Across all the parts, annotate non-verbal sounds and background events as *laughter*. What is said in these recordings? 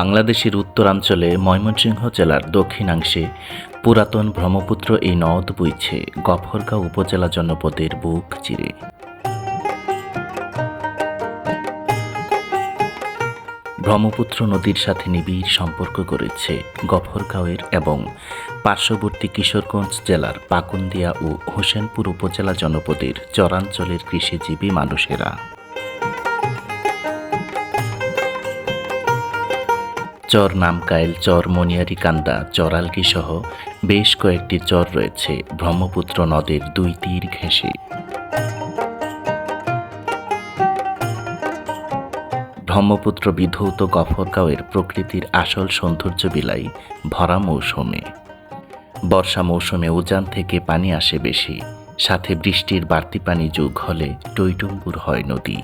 বাংলাদেশের উত্তরাঞ্চলে ময়মনসিংহ জেলার দক্ষিণাংশে পুরাতন ব্রহ্মপুত্র এই নদ বইছে। গফরগাঁও উপজেলা জনপদের বুক চিরে। ব্রহ্মপুত্র নদীর সাথে নিবিড় সম্পর্ক করেছে গফরগাঁওয়ের এবং পার্শ্ববর্তী কিশোরগঞ্জ জেলার পাকুন্দিয়া ও হোসেনপুর উপজেলা জনপদের চরাঞ্চলের কৃষিজীবী মানুষেরা। চর নামকাইল চর মনিয়ারি কান্দা চরালকি সহ বেশ কয়েকটি চর রয়েছে ব্রহ্মপুত্র নদের দুই তীর ঘেঁষে। ব্রহ্মপুত্র বিধৌত গফরগাঁওয়ের প্রকৃতির আসল সৌন্দর্য বিলাই ভরা মৌসুমে। বর্ষা মৌসুমে উজান থেকে পানি আসে বেশি, সাথে বৃষ্টির বাড়তি পানি যোগ হলে টইটুম্বুর হয় নদী।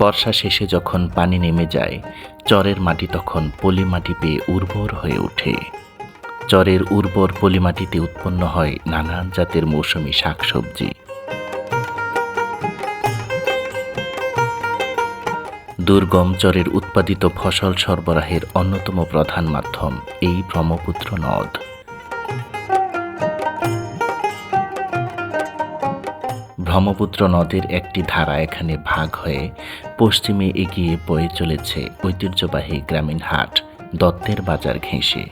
বর্ষা শেষে যখন পানি নেমে যায়, চরের মাটি তখন পলি মাটি পেয়ে উর্বর হয়ে ওঠে। চরের উর্বর পলি মাটিতে উৎপন্ন হয় নানান জাতের মৌসুমি শাকসবজি। দুর্গম চরের উৎপাদিত ফসল সরবরাহের অন্যতম প্রধান মাধ্যম এই ব্রহ্মপুত্র নদ। ব্রহ্মপুত্র নদের একটি ধারা এখানে ভাগ হয়ে পশ্চিমে এগিয়ে বয়ে চলেছে ঐতিহ্যবাহী গ্রামীণ হাট, দত্তের বাজার ঘেঁষে।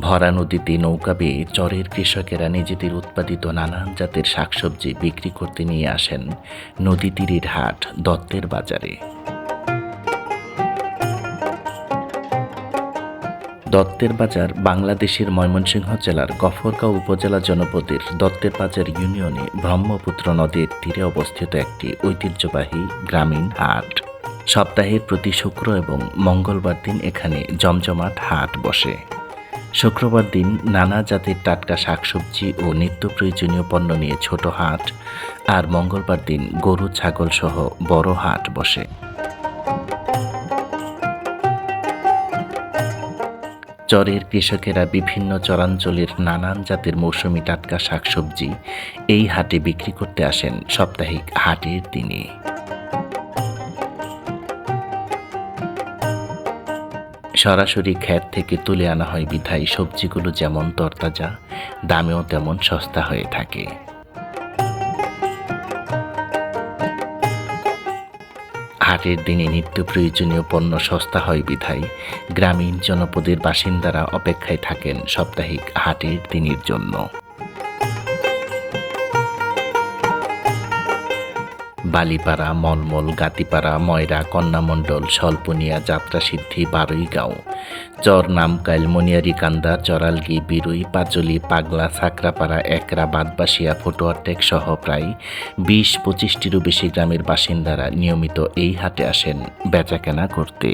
ভরা নদীতে নৌকা বেয়ে চরের কৃষকেরা নিজেদের উৎপাদিত নানান জাতের শাকসবজি বিক্রি করতে নিয়ে আসেন নদী তীরের হাট, দত্তের বাজারে। দত্তের বাজার বাংলাদেশের ময়মনসিংহ জেলার গফরগাঁও উপজেলা জনপদের দত্তের বাজার ইউনিয়নে ব্রহ্মপুত্র নদীর তীরে অবস্থিত একটি ঐতিহ্যবাহী গ্রামীণ হাট। সপ্তাহের প্রতি শুক্র এবং মঙ্গলবার দিন এখানে জমজমাট হাট বসে। শুক্রবার দিন নানা জাতের টাটকা শাকসবজি ও নিত্য প্রয়োজনীয় পণ্য নিয়ে ছোট হাট, আর মঙ্গলবার দিন গরু, ছাগল সহ বড় হাট বসে। চরের কৃষকেরা বিভিন্ন চরাঞ্চলের নানান জাতের মৌসুমি টাটকা শাকসবজি এই হাটে বিক্রি করতে আসেন সাপ্তাহিক হাটের দিনে। সরাসরি ক্ষেত থেকে তুলে আনা হয় বিধায় সবজিগুলো যেমন তরতাজা, দামেও তেমন সস্তা হয়ে থাকে। হাটের দিনে নিত্য প্রয়োজনীয় পণ্য সস্তা হয় বিধায় গ্রামীণ জনপদের বাসিন্দারা অপেক্ষায় থাকেন সাপ্তাহিক হাটের দিনের জন্য। বালিপাড়া, মলমল, গাতিপাড়া, ময়রা, কন্যামণ্ডল স্বল্পনিয়া যাত্রাসিদ্ধি বারুইগাঁও। চর নামকাইল, মনিয়ারি কান্দা চরালগি বিরুই, পাচলি, পাগলা সাকরাপাড়া একরা, বাদবাসিয়া ফটোয়ারটেক সহ প্রায় বিশ পঁচিশটিরও বেশি গ্রামের বাসিন্দারা নিয়মিত এই হাটে আসেন বেচাকেনা করতে।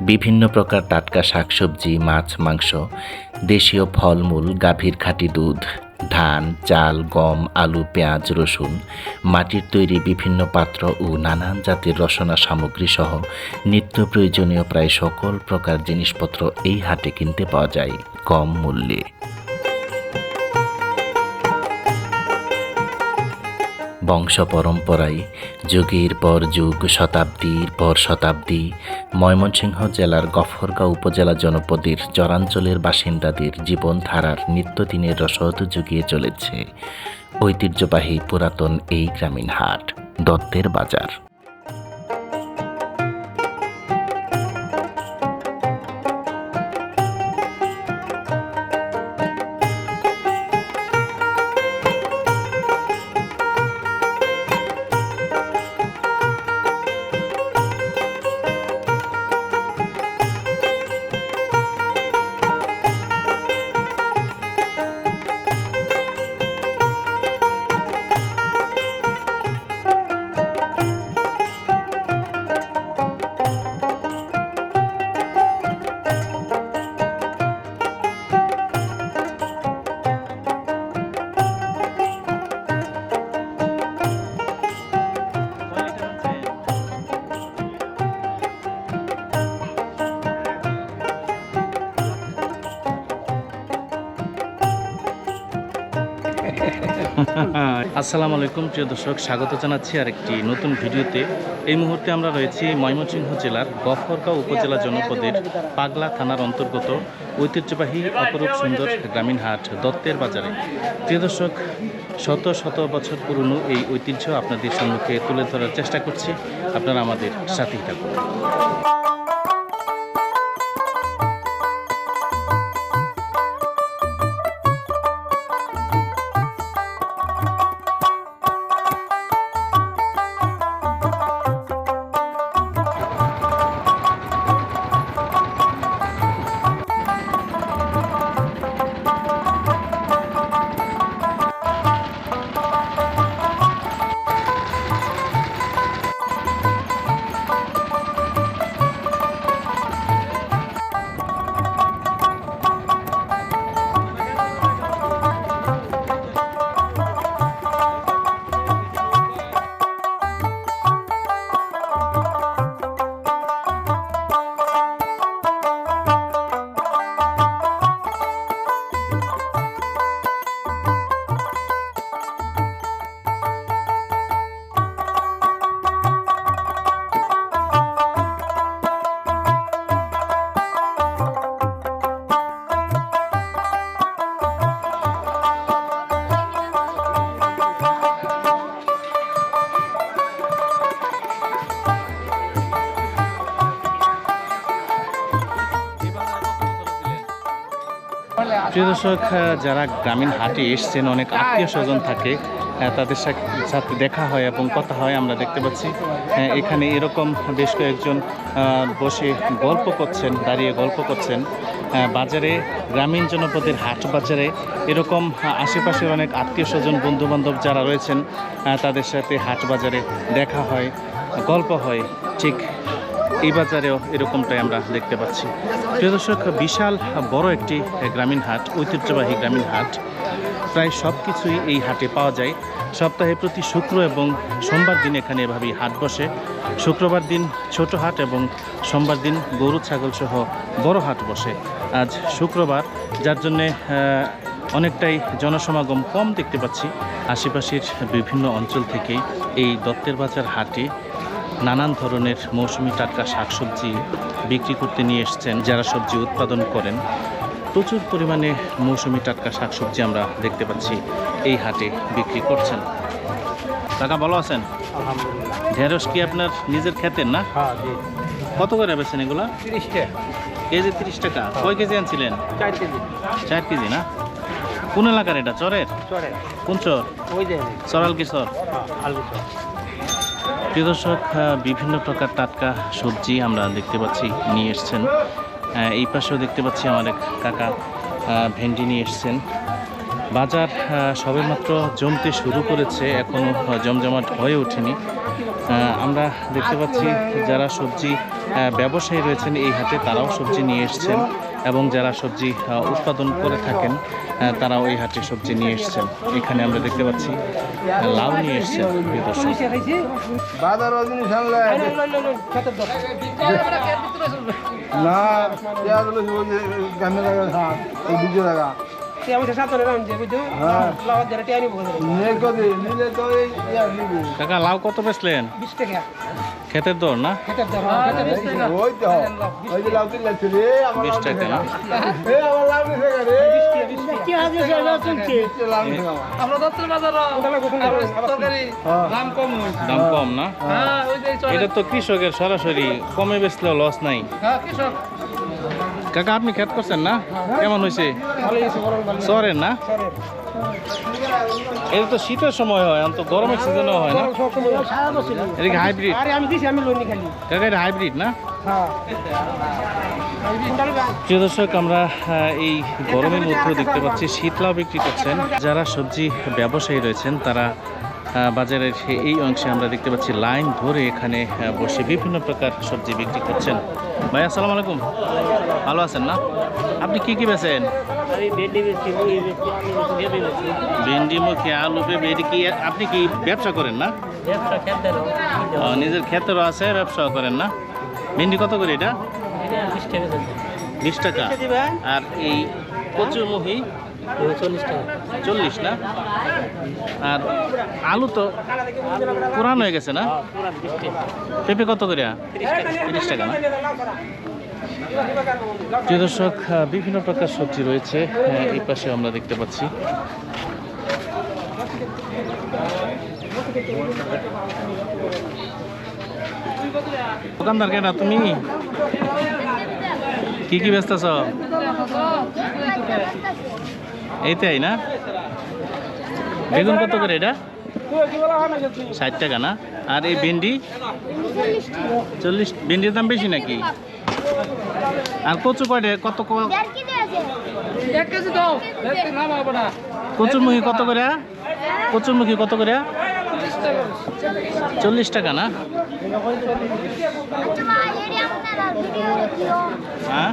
বিভিন্ন প্রকার টাটকা শাকসবজি, মাছ, মাংস, দেশীয় ফলমূল, গাভীর খাঁটি দুধ ধান, চাল, গম, আলু, পেঁয়াজ, রসুন, মাটির তৈরি বিভিন্ন পাত্র ও নানান জাতের রসনা সামগ্রী সহ নিত্য প্রয়োজনীয় প্রায় সকল প্রকার জিনিসপত্র এই হাটে কিনতে পাওয়া যায়। কম মূল্যে। বংশ পরম্পরায় যুগের পর যুগ, শতাব্দীর পর শতাব্দী। ময়মনসিংহ জেলার গফরগাঁও উপজেলা জনপদের চরাঞ্চলের বাসিন্দাদের জীবনধারার নিত্যদিনের রসদ যুগিয়ে চলেছে ঐতিহ্যবাহী পুরাতন এই গ্রামীণ হাট, দত্তের বাজার। আসসালামু আলাইকুম, প্রিয় দর্শক, স্বাগত জানাচ্ছি আরেকটি নতুন ভিডিওতে। এই মুহূর্তে আমরা রয়েছি ময়মনসিংহ জেলার গফরগাঁও উপজেলা জনপদের পাগলা থানার অন্তর্গত ঐতিহ্যবাহী অপরূপ সুন্দর গ্রামীণ হাট দত্তের বাজারে। প্রিয় দর্শক, শত শত বছর পুরনো এই ঐতিহ্য আপনাদের সম্মুখে তুলে ধরার চেষ্টা করছি। আপনারা আমাদের সাথেই থাকুন। দর্শক যারা গ্রামীণ হাটে এসছেন, অনেক আত্মীয় স্বজন থাকে তাদের সাথে দেখা হয় এবং কথা হয়, আমরা দেখতে পাচ্ছি এখানে এরকম বেশ কয়েকজন বসে গল্প করছেন, দাঁড়িয়ে গল্প করছেন বাজারে, গ্রামীণ জনপদের হাট বাজারে, এরকম আশেপাশের অনেক আত্মীয় স্বজন বন্ধু বান্ধব যারা রয়েছেন তাদের সাথে হাট বাজারে দেখা হয়, গল্প হয়, ঠিক এই বাজারেও এরকমটাই আমরা দেখতে পাচ্ছি। প্রিয় দর্শক, বিশাল বড় একটি গ্রামীণ হাট, ঐতিহ্যবাহী গ্রামীণ হাট। প্রায় সব কিছুই এই হাটে পাওয়া যায়। সপ্তাহে প্রতি শুক্র এবং সোমবার দিন এখানে এভাবেই হাট বসে। শুক্রবার দিন ছোট হাট এবং সোমবার দিন গরু, ছাগল সহ বড় হাট বসে। আজ শুক্রবার, যার জন্যে অনেকটাই জনসমাগম কম দেখতে পাচ্ছি। আশেপাশের বিভিন্ন অঞ্চল থেকেই এই দত্তের বাজার হাটে নানান ধরনের মৌসুমি টাটকা শাকসবজি বিক্রি করতে নিয়ে এসছেন যারা সবজি উৎপাদন করেন। প্রচুর পরিমাণে মৌসুমি টাটকা শাকসবজি আমরা দেখতে পাচ্ছি এই হাটে বিক্রি করছেন। কাকা ভালো আছেন? ঢেঁড়স কি আপনার নিজের খেতেন না? হ্যাঁ কত করে বেছেন এগুলা? তিরিশটা কেজি তিরিশ টাকা কয় কেজি আনছিলেন? চার কেজি। চার কেজি না? কোন এলাকার এটা চরের? চরে কোন চর? ওই চরাল কি চর। হ্যাঁ আলু চর। প্রিয় দর্শক বিভিন্ন প্রকার টাটকা সবজি আমরা দেখতে পাচ্ছি নিয়ে এসছেন। এই পাশেও দেখতে পাচ্ছি আমার এক কাকা ভেন্ডি নিয়ে এসছেন। বাজার সবেমাত্র জমতে শুরু করেছে এখনও জমজমাট হয়ে ওঠেনি। আমরা দেখতে পাচ্ছি যারা সবজি ব্যবসায়ী রয়েছেন এই হাতে তারাও সবজি নিয়ে এসছেন। এবং যারা সবজি আহ, উৎপাদন করে থাকেন আহ, তারাও এই হাটে সবজি নিয়ে এসছেন এখানে আমরা দেখতে পাচ্ছি লাউ নিয়ে এসছেন প্রিয় যে নিলে তো এই কাকা লাউ কত বেচলেন ক্ষেতের দর না ওই তো ওই যে লাউ তিল লাগছে রে আমার বিশ লাউ টাকা না? না এ আমার লাউ দিছে না রে বিশটা লাউ দিছে আমার হ্যাঁ দাম কম দাম কম না হ্যাঁ ওই যে এটা তো কৃষকের সরাসরি কমে বেচলেও লস নাই হ্যাঁ কৃষক কাকা, আপনি খেত করছেন না? কেমন হয়েছে? চরের না? এটা তো শীতের সময় হয় অন্ত গরমের সিজনেও হয় না। এটা কি হাইব্রিড কাকা, এটা হাইব্রিড না? প্রিয় দর্শক, আমরা এই গরমের মধ্যেও দেখতে পাচ্ছি, শীতলাও বিক্রি করছেন। যারা সবজি ব্যবসায়ী রয়েছেন, তারা বাজারের এই অংশে আমরা দেখতে পাচ্ছি লাইন ধরে এখানে বসে বিভিন্ন প্রকার সবজি বিক্রি করছেন। ভাই আসসালামু আলাইকুম। ভালো আছেন না? আপনি কি কি বেছেন ভেন্ডি মুখে আলু পেঁপে এটা কি আপনি কি ব্যবসা করেন না? নিজের। ক্ষেতেরও আছে ব্যবসা করেন না? ভেন্ডি কত করে এটা? বিশ টাকা আর এই কচুরমুখী চল্লিশ চল্লিশ না? আর আলু তো পুরান হয়ে গেছে না? পেঁপে কত করে? তিরিশ টাকা না? প্রিয় দর্শক বিভিন্ন প্রকার সবজি রয়েছে এই পাশে আমরা দেখতে পাচ্ছি। দোকানদার কেনা তুমি? কি কি ব্যস্ত আছো? এইটাই না? বেগুন কত করে এটা? ষাট টাকা না? আর এই ভেন্ডি? চল্লিশ ভেন্ডির দাম বেশি নাকি? আর কচু কয়টা? কত ক- কচুরমুখী কত করে? কচুরমুখী কত করে? চল্লিশ টাকা। না? হ্যাঁ?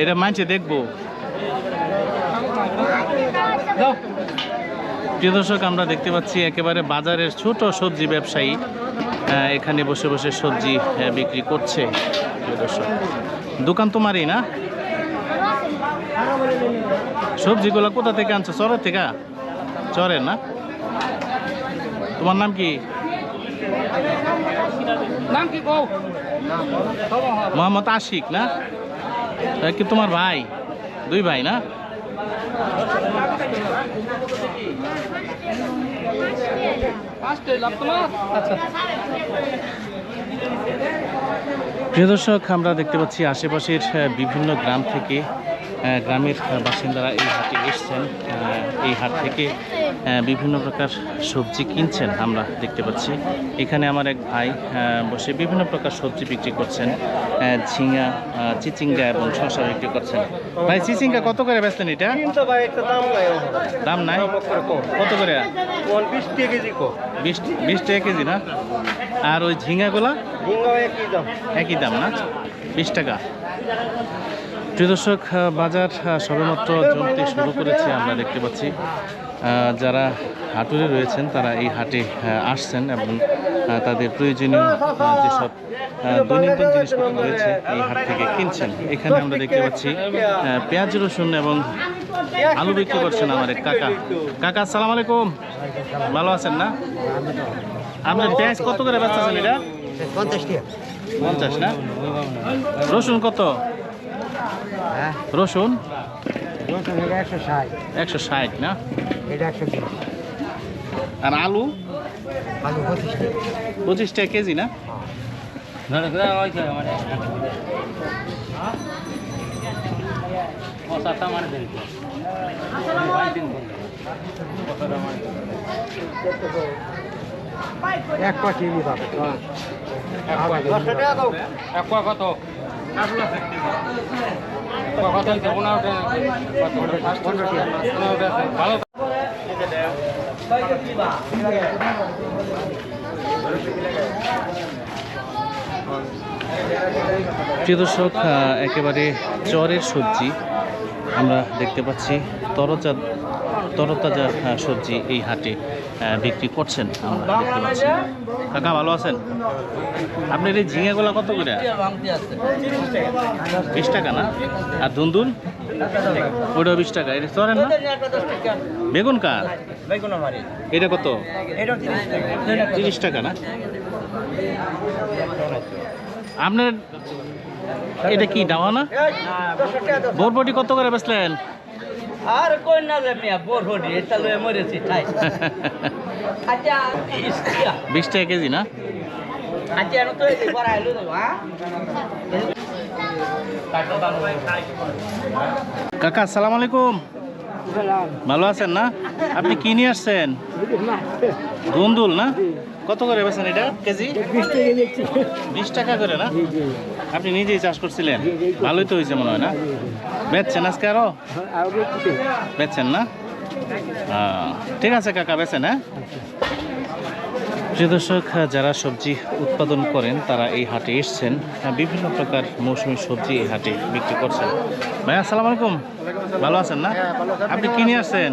এটা মানছে দেখব। প্রিয় দর্শক আমরা দেখতে পাচ্ছি একেবারে বাজারের ছোট সবজি ব্যবসায়ী এখানে বসে বসে সবজি বিক্রি করছে। প্রিয় দর্শক দোকান তোমারই না? সবজিগুলো কোথা থেকে আনছো? চরের থেকে? চরের না? তোমার নাম কি? নাম কি কও? মোহাম্মদ আশিক না? কি তোমার ভাই? দুই ভাই না? প্রিয় দর্শক আমরা দেখতে পাচ্ছি আশেপাশের বিভিন্ন গ্রাম থেকে গ্রামের বাসিন্দারা এই হাটে এসছেন। এই হাট থেকে বিভিন্ন প্রকার সবজি কিনছেন আমরা দেখতে পাচ্ছি। এখানে আমার এক ভাই বসে বিভিন্ন প্রকার সবজি বিক্রি করছেন। ঝিঙা চিচিঙ্গা এবং শসা বিক্রি করছেন। ভাই চিচিঙ্গা কত করে বেচতেন এটা? দাম নাই কত করে? বিশ টাকা কেজি না? আর ওই ঝিঙাগুলা ঝিঙ্গা একই দাম। একই দাম না? বিশ টাকা। প্রিয় দর্শক বাজার সবেমাত্র জমতে শুরু করেছে আমরা দেখতে পাচ্ছি। যারা হাটুরে রয়েছেন তারা এই হাটে আসছেন এবং তাদের প্রয়োজনীয় যেসব দৈনন্দিন জিনিসপত্র রয়েছে এই হাট থেকে কিনছেন। এখানে আমরা দেখতে পাচ্ছি পেঁয়াজ রসুন এবং আলু বিক্রি করছেন আমার এক কাকা। কাকা আসসালামু আলাইকুম। ভালো আছেন না? আপনার পেঁয়াজ কত করে বেচতেছেন এটা? পঞ্চাশ পঞ্চাশ না? রসুন কত? হ্যাঁ। রসুন? একশো ষাট না? এটা একশো বিশ আর আলু? আলু পঁচিশ টাকা। পঁচিশ টাকা কেজি না? এক পাবে। টাকা দাও। এক কত? পনেরো টাকা। ভালো প্রিয় দর্শক একেবারে চরের সবজি আমরা দেখতে পাচ্ছি। তরজা তরতাজা সবজি এই হাটে বিক্রি করছেন আমরা দেখতে পাচ্ছি। কাকা ভালো আছেন? আপনার এই ঝিঙেগুলো কত করে? বিশ টাকা না? আর ধুন্দুল? ওইটাও বিশ টাকা। এটা চরেন না। বেগুন কার? এটা কত? তিরিশ টাকা না? আপনার এটা কি ডাওয়া না? বরবটি কত করে বেচলেন? আর কই না লে মিয়া বোর এটা লয়ে মরেছি ঠাই। আচ্ছা টাকা। কেজি না? আচ্ছা তো এই বড় আইলো হ্যাঁ? কাকা আসসালামু আলাইকুম। ভালো আছেন না? আপনি কি নিয়ে আসছেন? দুন্দুল না? কত করে বেছেন এটা? কেজি? বিশ টাকা করে না? আপনি নিজেই চাষ করছিলেন? ভালোই তো হয়েছে মনে হয় না? বেচছেন আজকে আরও? বেচছেন না? ঠিক আছে কাকা বেছেন হ্যাঁ? প্রিয় দর্শক যারা সবজি উৎপাদন করেন তারা এই হাটে এসছেন। বিভিন্ন প্রকার মৌসুমী সবজি এই হাটে বিক্রি করছেন। ভাই আসসালাম আলাইকুম। ভালো আছেন না? আপনি কি নিয়ে আসছেন?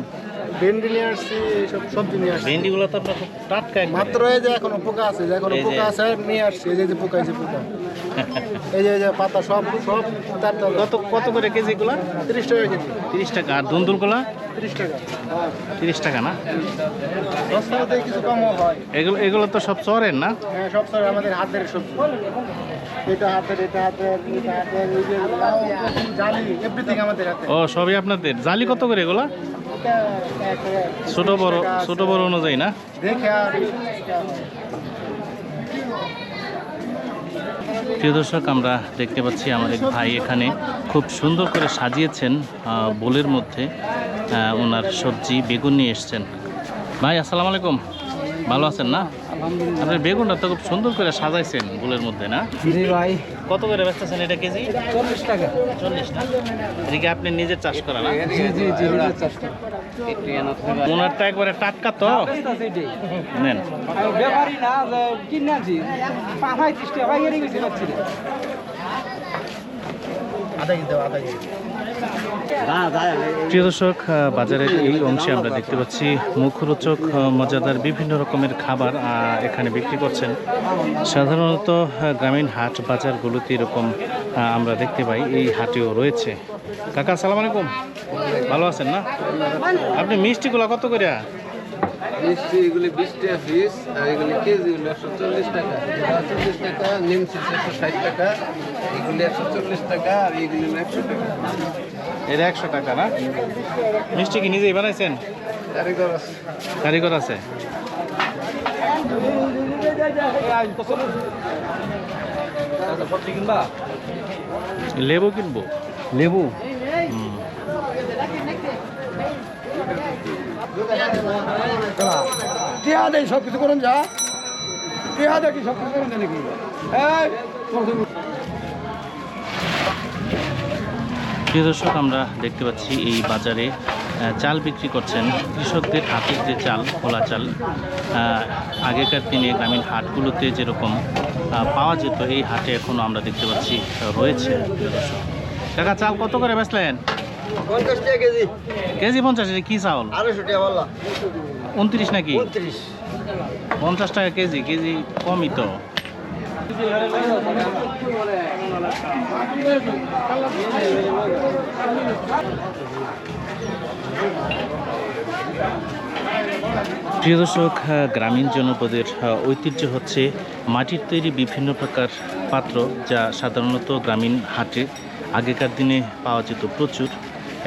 ভেন্ডি নিয়ে আসছি সব সবজি নিয়ে আসছি। ভেন্ডিগুলো তো আপনার খুব টাটকা মাত্র এই যে এখনও পোকা আছে যে এখনও পোকা আছে নিয়ে আসছি। এই যে পোকা আছে পোকা এই যে *laughs* এই যে পাতা সব সব কত কত করে কেজি গুলা তিরিশ টাকা কেজি। তিরিশ টাকা। আর দুন্দুলগুলা? তিরিশ টাকা। তিরিশ টাকা না? কিছু কমও হয়। এগুলো এগুলো তো সব চরের না? হ্যাঁ সব স্যার আমাদের হাতের সবজি। এটা হাতের এটা হাতের এটা হাতের এই যে লাউ, কচু, জালি এভরিথিং আমাদের হাতে। ও সবই আপনাদের। জালি কত করে এগুলা? ছোট বড় ছোট বড় অনুযায়ী না? দেখে প্রিয় দর্শক, আমরা দেখতে পাচ্ছি আমার এক ভাই এখানে খুব সুন্দর করে সাজিয়েছেন বোলের মধ্যে ওনার সবজি, বেগুন নিয়ে এসছেন। ভাই, আসসালামু আলাইকুম। ভালো আছেন না? আপনার বেগুনটা তো খুব সুন্দর করে সাজাইছেন বোলের মধ্যে না? জি ভাই। কত করে বেচতেছেন এটা কেজি? চল্লিশ টাকা। চল্লিশ টাকা। এদিকে আপনি নিজের চাষ করা না? জি জি জি নিজের চাষটা ওনারটা একবারে টাটকা তো। নেন। ব্যাপারই না যে কিনে পঁয়ত্রিশ টাকা আধা কেজি আধা কেজি প্রিয় দর্শক বাজারের এই অংশে আমরা দেখতে পাচ্ছি মুখরোচক মজাদার বিভিন্ন রকমের খাবার এখানে বিক্রি করছেন। সাধারণত গ্রামীণ হাট বাজারগুলোতে এরকম আমরা দেখতে পাই, এই হাটেও রয়েছে। কাকা সালাম আলাইকুম। ভালো আছেন না? আপনি মিষ্টিগুলো কত করে মিষ্টি, এগুলি বিশ টাকা পিস আর এগুলি কেজি এগুলো একশো চল্লিশ টাকা। এটা চল্লিশ টাকা নিমছি একশো ষাট টাকা, এগুলি একশো চল্লিশ টাকা, আর এগুলি একশো টাকা। এটা একশো টাকা না? মিষ্টি কি নিজেই বানাইছেন? কারিগর আছে। লেবু কিনবো? লেবু। টিহা দেয় সব কিছু করুন যা। টিহা দেখি সব কিছু করুন নাকি? প্রিয় দর্শক আমরা দেখতে পাচ্ছি এই বাজারে চাল বিক্রি করছেন কৃষকদের হাতের যে চাল খোলা চাল আগেকার দিনে গ্রামীণ হাটগুলোতে যেরকম পাওয়া যেত এই হাটে এখনও আমরা দেখতে পাচ্ছি রয়েছে প্রিয় দর্শক। কাকা চাল কত করে বেচলেন? পঞ্চাশ টাকা কেজি। কেজি পঞ্চাশ কি চাউল আড়াইশো টাকা উনত্রিশ নাকি? উনত্রিশ। পঞ্চাশ টাকা কেজি কেজি কমই তো। প্রিয় দর্শক গ্রামীণ জনপদের ঐতিহ্য হচ্ছে মাটির তৈরি বিভিন্ন প্রকার পাত্র যা সাধারণত গ্রামীণ হাটে আগেকার দিনে পাওয়া যেত প্রচুর।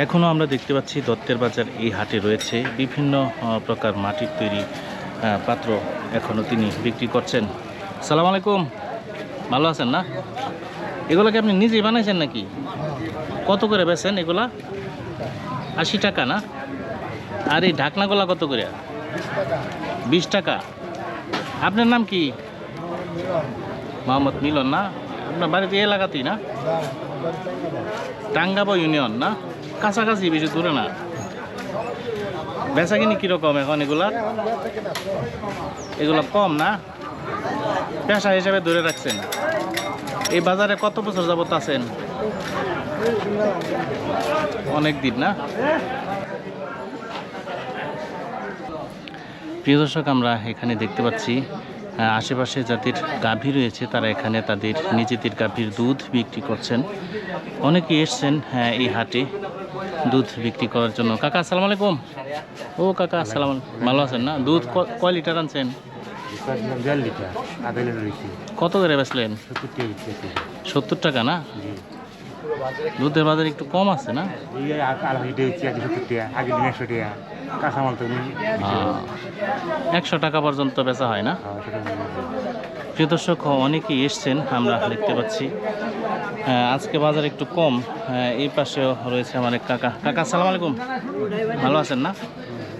এখনও আমরা দেখতে পাচ্ছি দত্তের বাজার এই হাটে রয়েছে। বিভিন্ন প্রকার মাটির তৈরি পাত্র এখনও তিনি বিক্রি করছেন। সালাম আলাইকুম। ভালো আছেন না? এগুলো কি আপনি নিজেই বানাইছেন নাকি? কত করে বেছেন এগুলা? আশি টাকা না? আর এই ঢাকনাগুলা কত করে? বিশ টাকা। আপনার নাম কি? মোহাম্মদ মিলন না? আপনার বাড়িতে এলাকাতেই না? টাঙ্গাবো ইউনিয়ন না? কাছাকাছি বেশি দূরে না? বেচা কিনি কীরকম এখন এগুলা? এগুলো কম না? পেশা হিসেবে ধরে রাখছেন। এই বাজারে কত বছর যাবত আছেন? অনেক দিন না? প্রিয় দর্শক আমরা এখানে দেখতে পাচ্ছি আশেপাশে যাদের গাভী রয়েছে তারা এখানে তাদের নিজেদের গাভীর দুধ বিক্রি করছেন। অনেকে এসছেন হ্যাঁ, এই হাটে দুধ বিক্রি করার জন্য। কাকা আসসালামু আলাইকুম। ও কাকা আসসালাম ভালো আছেন না? দুধ কয় লিটার আনছেন? দেড় লিটার আধা লিটার রয়েছে কত করে বেচলেন? সত্তর টাকা বিক্রি সত্তর টাকা না? দুধের বাজার একটু কম আছে না? এই আড়াই লিটার হচ্ছে আগে সত্তর টাকা আগে দিন একশো টাকা। কাঁচামাল তো একশো টাকা পর্যন্ত বেচা হয় না? প্রিয় দর্শক অনেকেই এসছেন আমরা দেখতে পাচ্ছি। আহ, আজকে বাজার একটু কম। এই পাশেও রয়েছে আমার কাকা। কাকা আসসালামু আলাইকুম। ভালো আছেন না?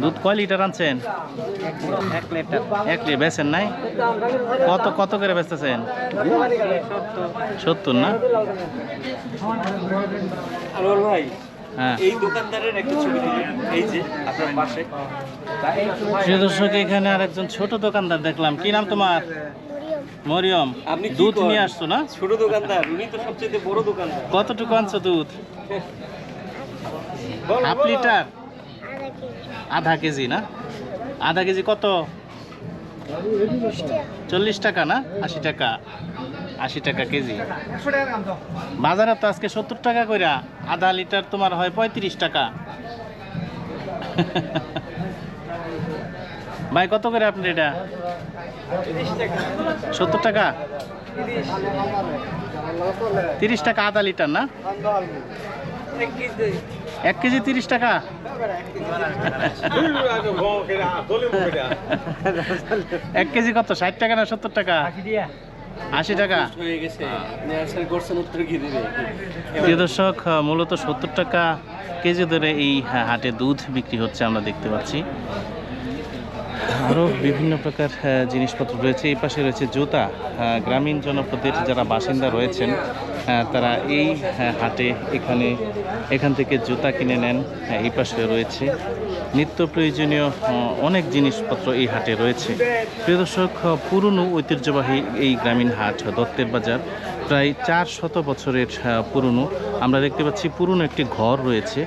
দুধ কয় লিটার আনছেন? এক লিটার। এক লিটার বেচেন নাই? কত কত করে বেচতেছেন? সত্তর না? ভাই হ্যাঁ। এই দোকানদারের একটা ছবি এই যে আপনার পাশে। প্রিয় দর্শক এখানে আর একজন ছোট দোকানদার দেখলাম। কি নাম তোমার? মরিয়ম। আপনি দুধ নিয়ে আসছো না? ছোট দোকানদার উনি তো সবচেয়ে বড় দোকানদার। কতটুকু আনছো দুধ? Half litre? আধা কেজি না? আধা কেজি কত? চল্লিশ টাকা না? আশি টাকা। আশি টাকা কেজি। বাজারে তো আজকে সত্তর টাকা কইরা আধা লিটার তোমার হয় পঁয়ত্রিশ টাকা। ভাই, কত করে আপনার এটা? সত্তর টাকা? তিরিশ টাকা আধা লিটার না? এক কেজি। তিরিশ টাকা? এক কেজি কত? ষাট টাকা না সত্তর টাকা? আশি টাকা? প্রিয় দর্শক মূলত সত্তর টাকা কেজি ধরে এই হাটে দুধ বিক্রি হচ্ছে আমরা দেখতে পাচ্ছি। আরও বিভিন্ন প্রকার জিনিসপত্র রয়েছে। এই পাশে রয়েছে জুতা। গ্রামীণ জনপদের যারা বাসিন্দা রয়েছেন তারা এই হাটে এখানে, এখান থেকে জুতা কিনে নেন এই পাশে রয়েছে। নিত্য প্রয়োজনীয় অনেক জিনিসপত্র এই হাটে রয়েছে। প্রিয় দর্শক, পুরনো ঐতিহ্যবাহী এই গ্রামীণ হাট, দত্তের বাজার, প্রায় চার শত বছরের পুরনো। আমরা দেখতে পাচ্ছি পুরনো একটি ঘর রয়েছে।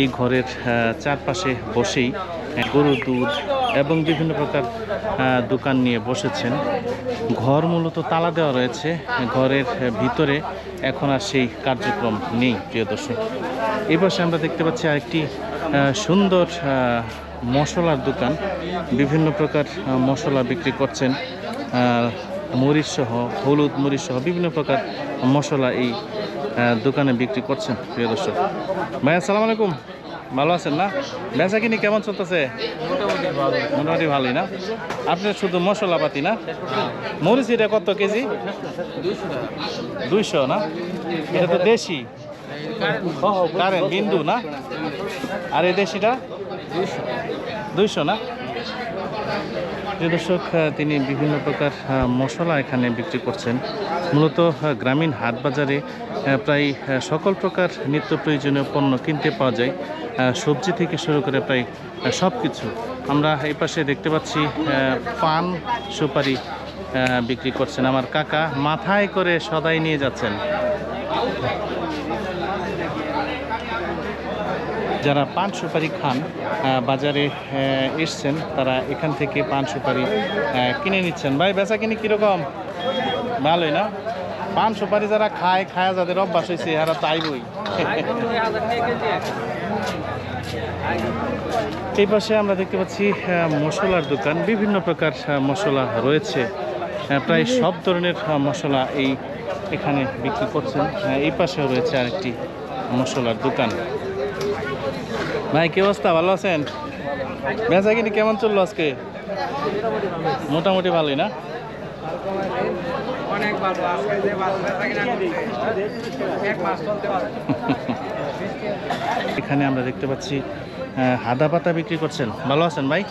এই ঘরের চারপাশে বসেই গরুর দুধ এবং বিভিন্ন প্রকার দোকান নিয়ে বসেছেন। ঘর মূলত তালা দেওয়া রয়েছে। ঘরের ভিতরে এখন আর সেই কার্যক্রম নেই, প্রিয় দর্শক। পাশে আমরা দেখতে পাচ্ছি আরেকটি সুন্দর মশলার দোকান। বিভিন্ন প্রকার মশলা বিক্রি করছেন। মরিচ সহ, হলুদ মরিচ সহ বিভিন্ন প্রকার মশলা এই দোকানে বিক্রি করছেন, প্রিয় দর্শক। ভাই আসসালামু আলাইকুম। ভালো আছেন না? বেচা কিনি কেমন চলতেছে? মোটামুটি ভালোই না? আপনার শুধু মশলাপাতি না? মরিচ এটা কত কেজি? দুইশো না? এটা তো দেশি। কারেন্ট বিন্দু না? আর এই দেশিটা? দুইশো না? প্রিয় দর্শক তিনি বিভিন্ন প্রকার মশলা এখানে বিক্রি করছেন। মূলত গ্রামীণ হাট বাজারে প্রায় সকল প্রকার নিত্য প্রয়োজনীয় পণ্য কিনতে পাওয়া যায়। সবজি থেকে শুরু করে প্রায় সব কিছু আমরা এই পাশে দেখতে পাচ্ছি পান সুপারি বিক্রি করছেন। আমার কাকা মাথায় করে সদাই নিয়ে যাচ্ছেন। যারা পান সুপারি খান বাজারে এসছেন, তারা এখান থেকে পান সুপারি কিনে নিচ্ছেন। ভাই, বেচা কিনি কীরকম? ভালোই না? পান সুপারি যারা খায় খায় যাদের অভ্যাস হয়েছে এরা তাইবই এই পাশে আমরা দেখতে পাচ্ছি মশলার দোকান। বিভিন্ন প্রকার মশলা রয়েছে। প্রায় সব ধরনের মশলা এই এখানে বিক্রি করছেন। এই পাশেও রয়েছে আরেকটি মশলার দোকান। ভাই কি অবস্থা? ভালো আছেন? বেচা কিনি কেমন চলল আজকে? মোটামুটি ভালোই না? এখানে আমরা দেখতে পাচ্ছি হাদা পাতা বিক্রি করছেন। ভালো আছেন ভাই?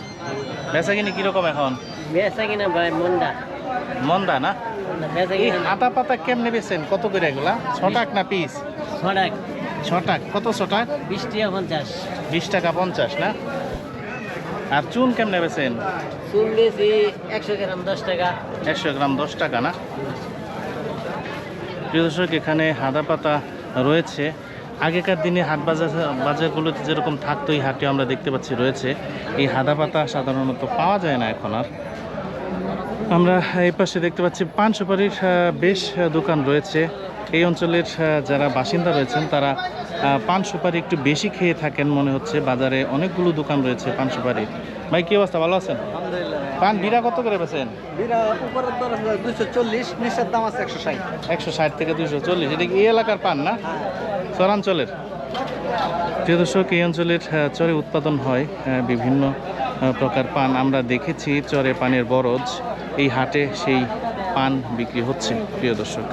বেচা কিনি কীরকম এখন? বেচা কিনা ভাই মন্ডা মন্দা না? এই হাদা পাতা কেমনে বেচেন? কত করে এগুলা? ছটাক না পিস ছড়াক ছটাক। কত ছটাক? বিশ টাকা পঞ্চাশ। বিশ টাকা পঞ্চাশ না? আর চুন কেমনে বেচেন? চুন বেশি একশো গ্রাম দশ টাকা। একশো গ্রাম দশ টাকা না? প্রিয় দর্শক এখানে হাদা পাতা রয়েছে। আগেকার দিনে হাট বাজার বাজারগুলোতে যেরকম থাকতো এই হাটে আমরা দেখতে পাচ্ছি রয়েছে। এই হাদা পাতা সাধারণত পাওয়া যায় না এখন আর। আমরা এই পাশে দেখতে পাচ্ছি পান সুপারির বেশ দোকান রয়েছে। এই অঞ্চলের যারা বাসিন্দা রয়েছেন তারা পান সুপারি একটু বেশি খেয়ে থাকেন মনে হচ্ছে। বাজারে অনেকগুলো দোকান রয়েছে পান সুপারি। ভাই কি অবস্থা? ভালো আছেন? পান বিড়া কত করে বেছেন একশো ষাট। থেকে দুশো চল্লিশ। এটা এই এলাকার পান না? চরাঞ্চলের। প্রিয় দর্শক এই অঞ্চলের চরে উৎপাদন হয় বিভিন্ন প্রকার পান। আমরা দেখেছি চরে পানের বরজ। এই হাটে সেই পান বিক্রি হচ্ছে প্রিয় দর্শক।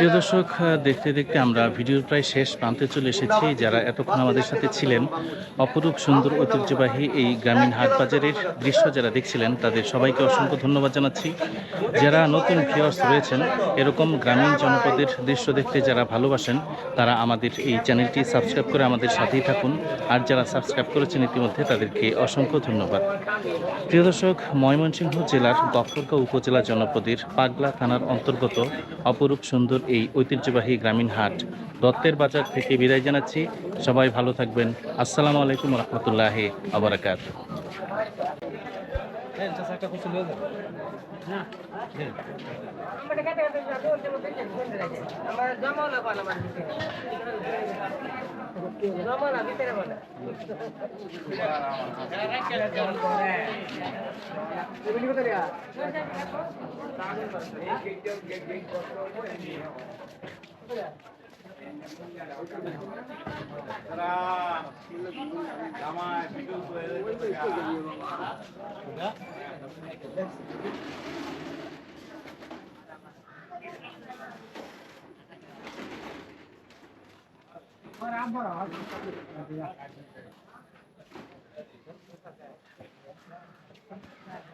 প্রিয় দর্শক দেখতে দেখতে আমরা ভিডিওর প্রায় শেষ প্রান্তে চলে এসেছি। যারা এতক্ষণ আমাদের সাথে ছিলেন, অপরূপ সুন্দর ঐতিহ্যবাহী এই গ্রামীণ হাট বাজারের দৃশ্য যারা দেখছিলেন, তাদের সবাইকে অসংখ্য ধন্যবাদ জানাচ্ছি। যারা নতুন ভিউয়ার্স রয়েছেন, এরকম গ্রামীণ জনপদের দৃশ্য দেখতে যারা ভালোবাসেন, তারা আমাদের এই চ্যানেলটি সাবস্ক্রাইব করে আমাদের সাথেই থাকুন। আর যারা সাবস্ক্রাইব করেছেন ইতিমধ্যে, তাদেরকে অসংখ্য ধন্যবাদ। প্রিয় দর্শক, ময়মনসিংহ জেলার গফরগাঁও উপজেলা জনপদের পাগলা থানার অন্তর্গত অপরূপ সুন্দর এই ঐতিহ্যবাহী গ্রামীণ হাট। দত্তের বাজার থেকে বিদায় জানাচ্ছি। সবাই ভালো থাকবেন। আসসালামু আলাইকুম রহমতুল্লাহ আবরাকাত নেন চাচা একটা কিছু নিয়ে যাবেন না নেন Yeah.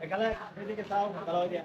এখানে এদিকে যাও ভালো হয়ে যায়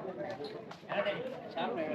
સામે